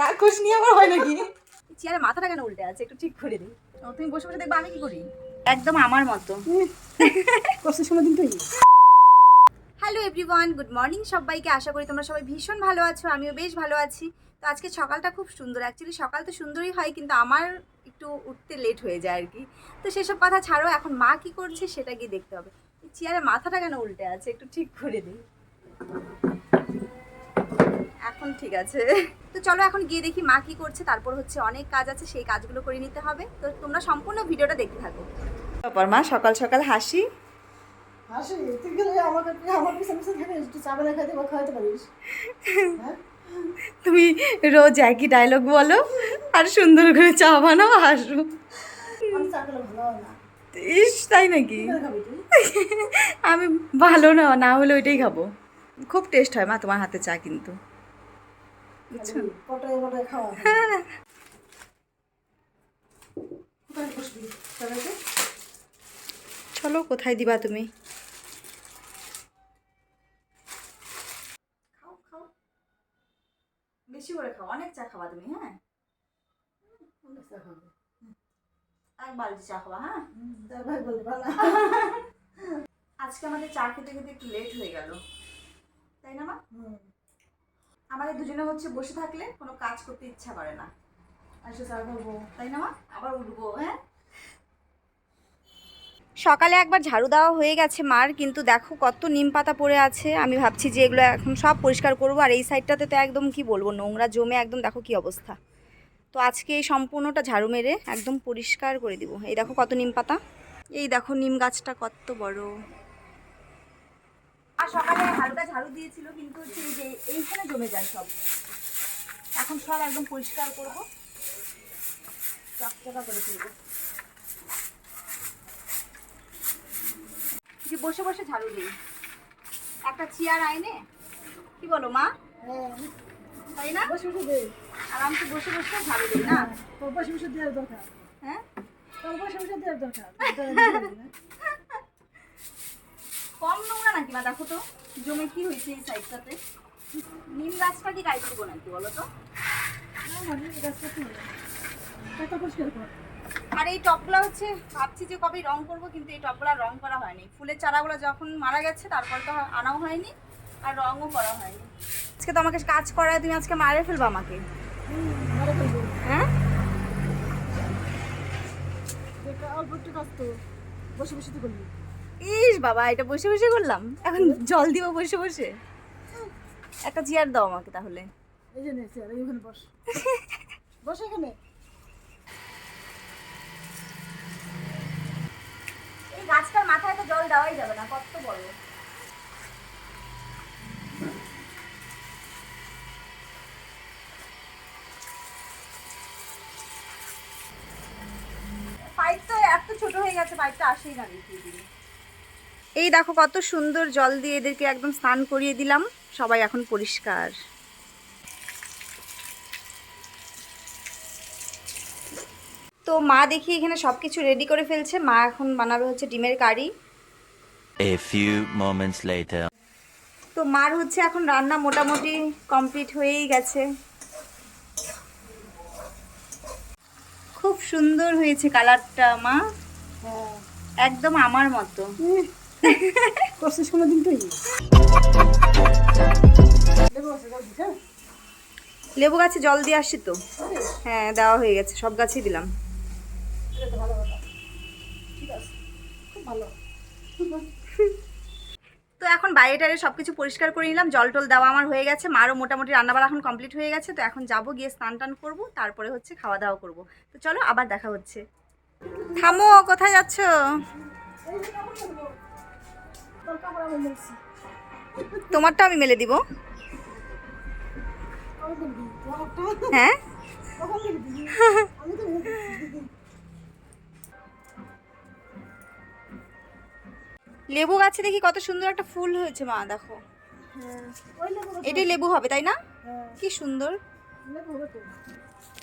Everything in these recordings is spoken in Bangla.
রাক্ষস নিয়ে আবার হয় নাকি? চেয়ারে মাথাটা কেন উল্টে আছে? একটু ঠিক করে দিই। ও, তুমি বসে বসে দেখবে আমি কি করি? একদম আমার মতো। কষ্টের সময় দিন তুই হ্যালো এভরিওয়ান গুড মর্নিং সবাইকে। আশা করি তোমরা সবাই ভীষণ ভালো আছো আমিও বেশ ভালো আছি। তো আজকে সকালটা খুব সুন্দর। অ্যাকচুয়ালি সকাল তো সুন্দরই হয় কিন্তু আমার একটু উঠতে লেট হয়ে যায় আর কি। তো সেসব কথা ছাড়ো এখন মা কি করছে সেটা গিয়ে দেখতে হবে। চেয়ারে মাথাটা কেন উল্টে আছে? একটু ঠিক করে দিই। এখন ঠিক আছে। তো চলো এখন গিয়ে দেখি মা কি করছে তারপর হচ্ছে অনেক কাজ আছে সেই কাজগুলো করে নিতে হবে। তো তোমরা সম্পূর্ণ ভিডিওটা দেখতে থাকো। তারপর মা সকাল সকাল হাসি। হাসি? তুই গেলে আমাকে আমার পিছনে পিছনে থাকে একটু চা বানিয়ে খাইতে বা খাওয়াতে পারিস? হ্যাঁ? তুমি রোজ একই ডায়লগ বলো আর সুন্দর করে চা বানাও হাসো। আমি ভালো ইস তাই নাকি? আমি ভালো না না হলে ওইটাই খাব। খুব টেস্ট হয় মা তোমার হাতে চা কিন্তু। পটায় পটায় খাওয়া কোথায় বসবি? সবাইকে চলো কোথায় দিবা তুমি? খাও খাও। বেশি করে খাও। অনেক চা খাবা তুমি হ্যাঁ? অনেক চা খাব। এক বালতি চা খাবা হ্যাঁ? আজকে আমাদের চা খেতে খেতে একটু লেট হয়ে গেল। তাই না মা? হুম। আমাদের দুজনে হচ্ছে বসে থাকলে কোনো কাজ করতে ইচ্ছা করে না। তাই না আবার উঠবো হ্যাঁ? সকালে একবার ঝাড়ু দেওয়া হয়ে গেছে মার, কিন্তু দেখো কত নিম পাতা পড়ে আছে। আমি ভাবছি যে এগুলো এখন সব পরিষ্কার করব, আর এই সাইডটাতে তো একদম কি বলব, নোংরা জমে একদম দেখো কি অবস্থা। তো আজকে এই সম্পূর্ণটা ঝাড়ু মেরে একদম পরিষ্কার করে দিব। এই দেখো কত নিম পাতা। এই দেখো নিম গাছটা কত বড়। সকালে হালকা ঝাড়ু দিয়েছিল কিন্তু হচ্ছে এই যে এইখানে জমে যায় সব। এখন সব একদম পরিষ্কার করব। চকচকা করে তুলবো। যে বসে বসে ঝাড়ু দিই। একটা চেয়ার আইনে? কি বলো মা? তাই না? বসে বসে দে আরামসে বসে বসে ঝাড়ু দিই না? বসে বসে দেওয়ার দরকার। হ্যাঁ? বসে বসে দেওয়ার দরকার। কম নোংরা নাকি মা দেখো তো জমে কি হয়েছে এই সাইডটাতে নিম গাছটা কি গাইতে দেবো নাকি বলো তো? আর এই টপগুলো হচ্ছে ভাবছি যে কবে রং করব কিন্তু এই টপগুলো রং করা হয়নি। ফুলের চারাগুলো যখন মারা গেছে তারপর তো আনাও হয়নি আর রঙও করা হয়নি। আজকে তো আমাকে কাজ করায় তুমি আজকে মারে ফেলব আমাকে। হ্যাঁ? অল্প একটু কাজ তো বসে বসে তুই করবি। ইস বাবা এটা বসে বসে করলাম। এখন জল দিব বসে বসে। একটা চেয়ার দাও আমাকে তাহলে। এই যে চেয়ার এইখানে বস। বস এখানে। এই গাছটার মাথায় তো জল দেওয়াই যাবে না কত বড়। পাইপ তো এত ছোট হয়ে গেছে পাইপটা আসেই না দিলে এই দেখো কত সুন্দর জল দিয়ে এদেরকে একদম স্নান করিয়ে দিলাম। সবাই এখন পরিষ্কার। তো মা দেখি এখানে সব কিছু রেডি করে ফেলছে। মা এখন বানাবে হচ্ছে ডিমের কারি। A few moments later. তো মার হচ্ছে এখন রান্না মোটামুটি কমপ্লিট হয়েই গেছে। খুব সুন্দর হয়েছে কালারটা মা। হ্যাঁ। একদম আমার মতো। সময় দিন তুই? লেবু হ্যাঁ? লেবু গাছে জল দিয়ে আসছি তো। হ্যাঁ দেওয়া হয়ে গেছে সব গাছেই দিলাম। তো এখন বাইরে টাইরে সব কিছু পরিষ্কার করে নিলাম জল টল দেওয়া আমার হয়ে গেছে। মারও মোটামুটি রান্নাবাড়া এখন কমপ্লিট হয়ে গেছে তো এখন যাব গিয়ে স্নান টান করব তারপরে হচ্ছে খাওয়া দাওয়া করব। তো চলো আবার দেখা হচ্ছে। থামো কোথায় যাচ্ছ? তোমারটা আমি মেলে দিব। হ্যাঁ? লেবু গাছে দেখি কত সুন্দর একটা ফুল হয়েছে মা, দেখো। এটাই লেবু হবে, তাই না? কি সুন্দর।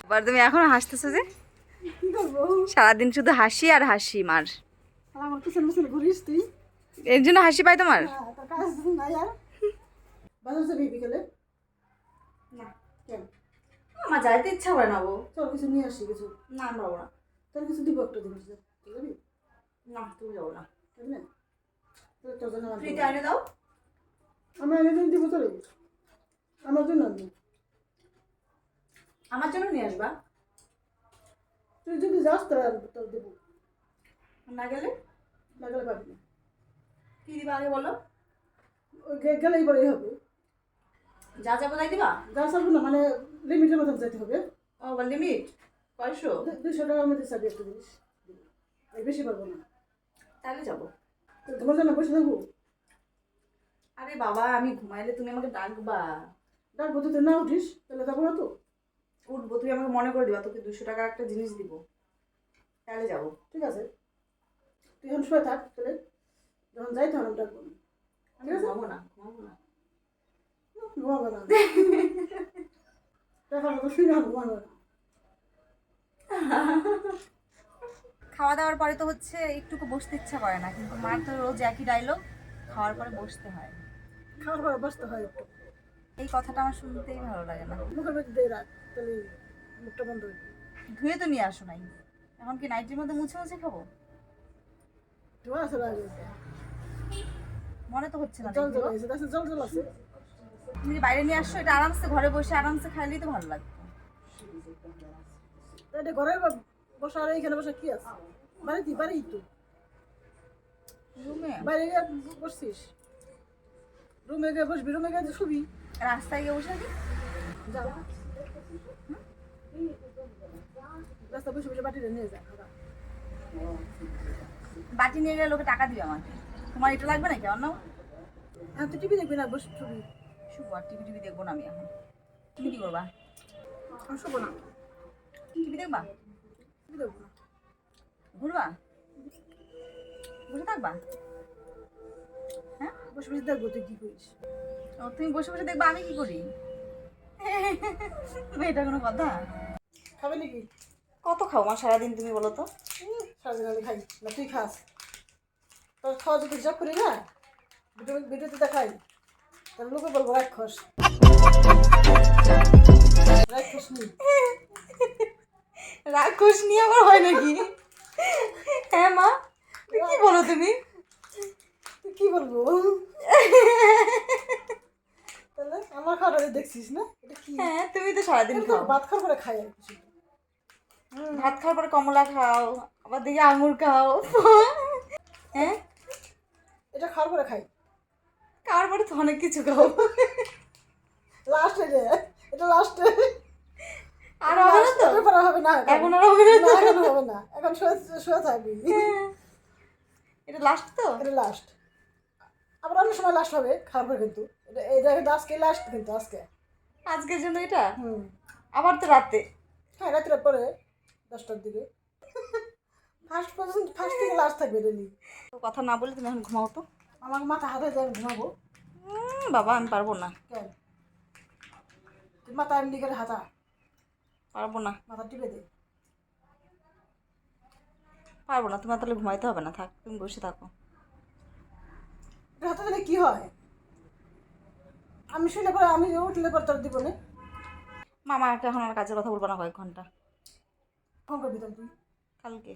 এবার তুমি এখন হাসতেছো যে? সারাদিন শুধু হাসি আর হাসি, মার। আমার ঘুরিস তুই? এর জন্য হাসি পাই তোমার? হ্যাঁ কাজ নাই আর। বাজার যাবি বিকেলে? না। কেন? আমার যাইতে ইচ্ছা করে না চল কিছু নিয়ে আসি কিছু। না আমি না। তোর কিছু দিব একটা জিনিস না তুমি যাব? না যাবি না। তোর তোর জন্য আমার ফ্রিতে এনে দাও। আমি এনে দিন দিব তোরে। আমার জন্য আমার জন্য নিয়ে আসবা। তুই যদি যাস তোর দেবো। না গেলে? না গেলে পাবি না। কি দিবা আগে বলো? গেলেই পরেই হবে। যা যাব তাই দিবা? যা চাবো না মানে লিমিটের মতন যেতে হবে। ও লিমিট কয়শো? দু- দুইশো টাকার মধ্যে চাবি একটা জিনিস। বেশি পারব না। তাহলে যাব। তো তোমার জন্য বসে থাকব? আরে বাবা আমি ঘুমাইলে তুমি আমাকে ডাকবা। ডাকবো তুই না উঠিস তাহলে যাব না তো। উঠবো তুমি আমাকে মনে করে দিবা তোকে দুশো টাকার একটা জিনিস দিব। তাহলে যাব। ঠিক আছে। তুই এখন শুয়ে থাক তাহলে। যখন যাই তখন আমি ডাকবো না ঠিক আছে? ঘুমাবো না ঘুমাবো না। ঘুমাবো না। দেখার মতো শুয়ে ঘুমাবো না। খাওয়া দাওয়ার পরে তো হচ্ছে একটুকু বসতে ইচ্ছা করে না কিন্তু মার তো রোজ একই ডায়লগ খাওয়ার পরে বসতে হয়। খাওয়ার পরে বসতে হয়। একটু এই কথাটা আমার শুনতেই ভালো লাগে না। মুখের মধ্যে দিয়ে রাখ তাহলে মুখটা বন্ধ হয়ে ধুয়ে তো নিয়ে আসো নাই। এখন কি নাইটির মধ্যে মুছে মুছে খাব? ধোয়া লাগে মনে তো হচ্ছে না জল জল আছে জল জল আছে। তুমি যে বাইরে নিয়ে আসছো এটা আরামসে ঘরে বসে আরামসে খাইলেই তো ভালো লাগতো। এটা ঘরে বসা আর এইখানে বসা কি আছে? বাড়িতে বাড়ি তো। রুমে? বাইরে গিয়ে বসছিস। রুমে গিয়ে বসবি রুমে গিয়ে শুবি। রাস্তায় গিয়ে বসে থাকি যা। রাস্তা বসে বসে বাটিটা নিয়ে যা বাটি নিয়ে গেলে লোকে টাকা দিবে আমাকে। তোমার এটা লাগবে নাকি অন্য হ্যাঁ তুই টিভি দেখবি না বসে শুবি শুভ আর টিভি টিভি দেখব না আমি এখন। তুমি কি করবা? আমি শুবো না। টিভি দেখবা? টিভি দেখব না। ঘুরবা? বসে থাকবা? হ্যাঁ? বসে বসে দেখব তুই কি করিস। তুমি বসে বসে দেখবা আমি কি করি? এটা কোনো কথা? খাবে নাকি? কত খাও মা সারাদিন তুমি বলো তো? সারাদিন আমি খাই না তুই খাস? খাওয়া যদি জব করি না ভিডিও ভিডিওতে দেখাই। তাহলে লোকে বলব রাক্ষস রাক্ষস নি? রাক্ষস নিয়ে আবার হয় নাকি? হ্যাঁ মা কি বলো তুমি? কি বলব? তাহলে আমার খাওয়াটা দেখছিস না? এটা কি? হ্যাঁ তুমি তো সারাদিন খাও। ভাত খাওয়ার পরে খাই আর কিছু। ভাত খাওয়ার পরে কমলা খাও আবার দেখি আঙুর খাও। পরে খাই। কার পরে তো অনেক কিছু খাও লাস্টে রে এটা লাস্টে আর হবে না তো? হবে না এখন। আর হবে না এখন হবে না। এখন শুয়ে শুয়ে থাকবি। এটা লাস্ট তো? এটা লাস্ট আবার অন্য সময় লাস্ট হবে পরে কিন্তু। এটা এটা কিন্তু আজকে লাস্ট কিন্তু আজকে। আজকের জন্য এটা? হুম। আবার তো রাতে। হ্যাঁ রাত্রে পরে দশটার দিকে। ফার্স্ট পর্যন্ত ফার্স্ট থেকে লাস্ট থাকবে ডেলি কথা না বলে তুমি এখন ঘুমাও তো। আমার মাথা হাতে আমি ঘুমাবো বাবা আমি পারব না। কেন? মাথা এমনি করে হাতা। পারব না। মাথা টিপে দে। পারব না তোমার তাহলে ঘুমাইতে হবে না থাক তুমি বসে থাকো। হাতে দিলে কি হয়? আমি শুনে পরে আমি উঠলে পরে তোর দিব না মামা একটা এখন আর কাজের কথা বলব না কয়েক ঘণ্টা। ফোন করবি তুই। কালকে।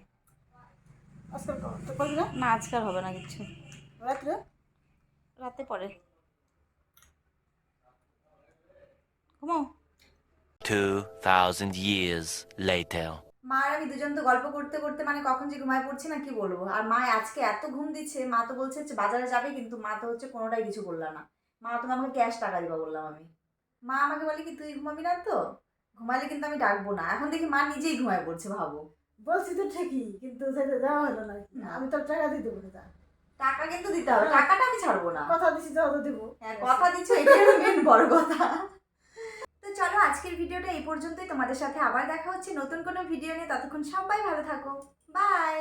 আজকাল না? না আজকে আর হবে না কিছু। রাত্রে? রাতে পরে। ঘুমাও 2,000 years later. মা আর আমি দুজন তো গল্প করতে করতে মানে কখন যে ঘুমায় পড়ছি না কি বলব? আর মা আজকে এত ঘুম দিচ্ছে মা তো বলছে বাজারে যাবে কিন্তু মা তো হচ্ছে কোনোটাই কিছু বলল না। মা তুমি আমাকে ক্যাশ টাকা দিবা বললাম আমি। মা আমাকে বলে কি তুই ঘুমাবি না তো? ঘুমালে কিন্তু আমি ডাকবো না। এখন দেখি মা নিজেই ঘুমায় পড়ছে ভাবো। বলছি তো ঠিকই কিন্তু সেটা যাওয়া হলো না। আমি তোর টাকা দিয়ে দেবো না। টাকা কিন্তু দিতে হবে। টাকাটা আমি ছাড়বো না। কথা দিছি যত দেব। হ্যাঁ কথা দিচ্ছ এটাই মেন বড় কথা। তো চলো আজকের ভিডিওটা এই পর্যন্তই। তোমাদের সাথে আবার দেখা হচ্ছে নতুন কোনো ভিডিও নিয়ে। ততক্ষণ সবাই ভালো থাকো। বাই